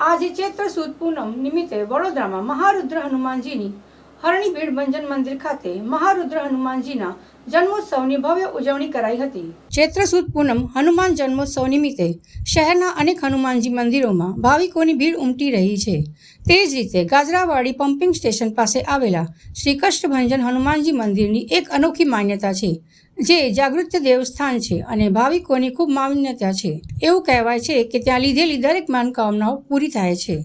આજે ચૈત્ર સુદ પૂનમ નિમિત્તે વડોદરામાં મહારુદ્ર હનુમાનજીની હરણી ભીડ ભંજન મંદિર ખાતે મહારુદ્ર હનુમાનજીના જન્મોત્સવની ભવ્ય ઉજવણી કરાઈ હતી. ચૈત્ર સુદ પૂનમ હનુમાન જન્મોત્સવ નિમિત્તે શહેરના અનેક હનુમાનજી મંદિરોમાં ભાવિકોની ભીડ ઉમટી રહી છે. તે જ રીતે ગાજરાવાડી પમ્પિંગ સ્ટેશન પાસે આવેલા શ્રી કષ્ટભંજન હનુમાનજી મંદિરની એક અનોખી માન્યતા છે, જે જાગૃત દેવસ્થાન છે અને ભાવિકોની ખૂબ માન્યતા છે. એવું કહેવાય છે કે ત્યાં લીધેલી દરેક મનોકામનાઓ પૂરી થાય છે.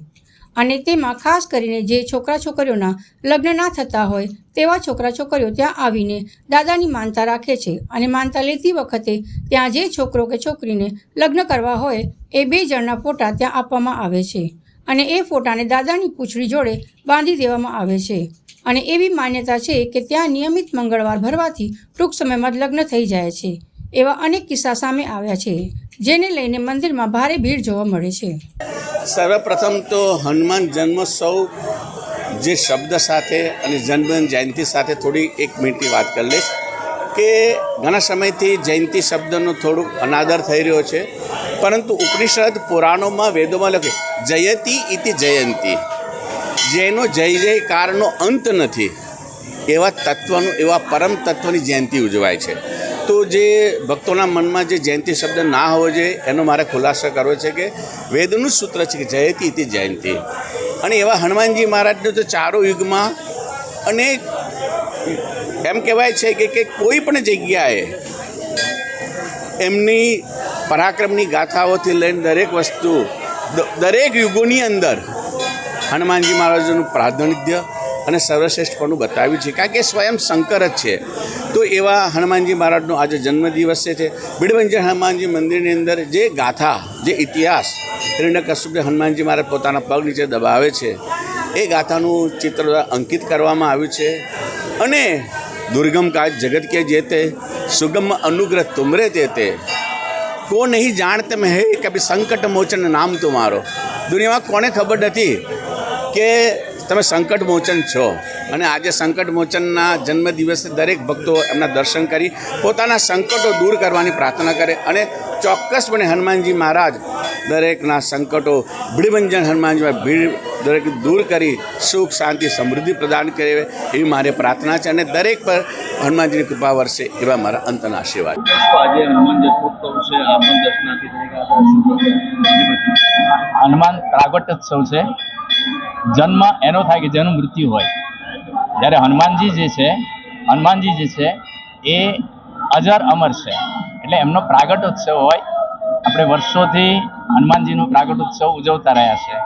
અને તેમાં ખાસ કરીને જે છોકરા છોકરીઓના લગ્ન ના થતા હોય તેવા છોકરા છોકરીઓ ત્યાં આવીને દાદાની માનતા રાખે છે અને માનતા લેતી વખતે ત્યાં જે છોકરો કે છોકરીને લગ્ન કરવા હોય એ બે જણના ફોટા ત્યાં આપવામાં આવે છે અને એ ફોટાને દાદાની પૂંછડી જોડે બાંધી દેવામાં આવે છે. અને એવી માન્યતા છે કે ત્યાં નિયમિત મંગળવાર ભરવાથી ટૂંક સમયમાં જ લગ્ન થઈ જાય છે એવા અનેક કિસ્સા સામે આવ્યા છે. જેને લઈને મંદિરમાં ભારે ભીડ જોવા મળે છે. સર્વપ્રથમ તો હનુમાન જન્મોત્સવ જે શબ્દ સાથે અને જન્મ જયંતિ સાથે થોડી એક મિનિટની વાત કરી લઈશ કે ઘણા સમયથી જયંતિ શબ્દનો થોડુંક અનાદર થઈ રહ્યો છે. પરંતુ ઉપનિષદ પુરાણોમાં વેદોમાં લખે, જયતિ ઇતિ જયંતી. જેનો જય જયકારનો અંત નથી. એવા તત્વનું, એવા પરમ તત્વની જયંતિ ઉજવાય છે. તો જે ભક્તોના મનમાં જે જયંતિ શબ્દ ના હોવો જોઈએ, એનો મારે ખુલાસો કરવો છે કે વેદનું જ સૂત્ર છે કે જયંતિ તે જયંતિ. અને એવા હનુમાનજી મહારાજનું તો ચારો યુગમાં અને એમ કહેવાય છે કે કે કોઈ પણ જગ્યાએ એમની પરાક્રમની ગાથાઓથી લઈને દરેક વસ્તુ દરેક યુગોની અંદર હનુમાનજી મહારાજનું પ્રાધાન્ય અને સર્વશ્રેષ્ઠપણું બતાવ્યું છે. કારણ કે સ્વયં શંકર જ છે. તો એવા હનુમાનજી મહારાજનો આજે જન્મદિવસ છે બિડબંજર હનુમાનજી મંદિરની અંદર જે ગાથા, જે ઇતિહાસ હિરણ્યકશ્યપને હનુમાનજી મહારાજ પોતાના પગ નીચે દબાવે છે, એ ગાથાનું ચિત્ર અંકિત કરવામાં આવ્યું છે. અને દુર્ગમ કાજ જગત કે જે તે, સુગમ અનુગ્રહ તુમરે તે તે. કો નહીં જાણતે મેં હે કભી સંકટ મોચન નામ તુમારો. દુનિયામાં કોને ખબર નથી? કે તમે સંકટ મોચન છો. અને આજે સંકટ મોચનના જન્મદિવસે દરેક ભક્તો એમના દર્શન કરી પોતાના સંકટો દૂર કરવાની પ્રાર્થના કરે અને ચોક્કસપણે હનુમાનજી મહારાજ દરેકના સંકટો ભીડભંજન હનુમાનજીમાં ભીડ દરેક દૂર કરી સુખ શાંતિ સમૃદ્ધિ પ્રદાન કરે એવી મારે પ્રાર્થના છે અને દરેક પર હનુમાનજીની કૃપા વર્ષે એવા મારા અંતના આશીર્વાદ. આજે હનુમાન જન્મોત્સવ છે હનુમાન દર્શનાથી હનુમાન પ્રાગટ્યોત્સવ છે. જન્મ એનો થાય કે જેનું મૃત્યુ હોય. જ્યારે હનુમાનજી જે છે, હનુમાનજી જે છે, એ અજર અમર છે. એટલે એમનો પ્રાગટોત્સવ હોય. આપણે વર્ષોથી હનુમાનજીનો પ્રાગટોત્સવ ઉજવતા રહ્યા છે.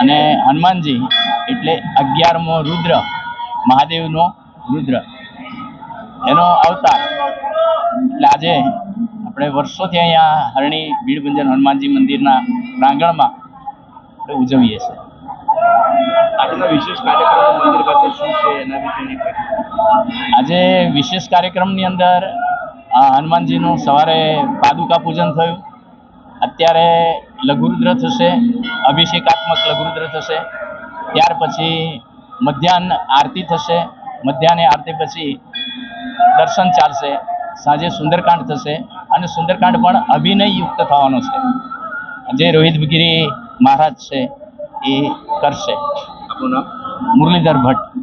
અને હનુમાનજી એટલે અગિયારમો રુદ્ર, મહાદેવનો રુદ્ર. એનો અવતાર. એટલે આજે આપણે વર્ષોથી અહીંયા હરણી ભીડભંજન હનુમાનજી મંદિરના પ્રાંગણમાં આપણે ઉજવીએ છીએ. આજે વિશેષ કાર્યક્રમની અંદર હનુમાનજીનું સવારે પાદુકા પૂજન થયું. અત્યારે લઘુરુદ્ર થશે, અભિષેકાત્મક લઘુરુદ્ર થશે. ત્યાર પછી મધ્યાહન આરતી થશે. મધ્યાહને આરતી પછી દર્શન ચાલશે. સાંજે સુંદરકાંડ થશે અને સુંદરકાંડ પણ અભિનય યુક્ત થવાનો છે. જે રોહિત ગિરી મહારાજ છે એ કરશે. આપણું નામ? મુરલીધર ભટ્ટ.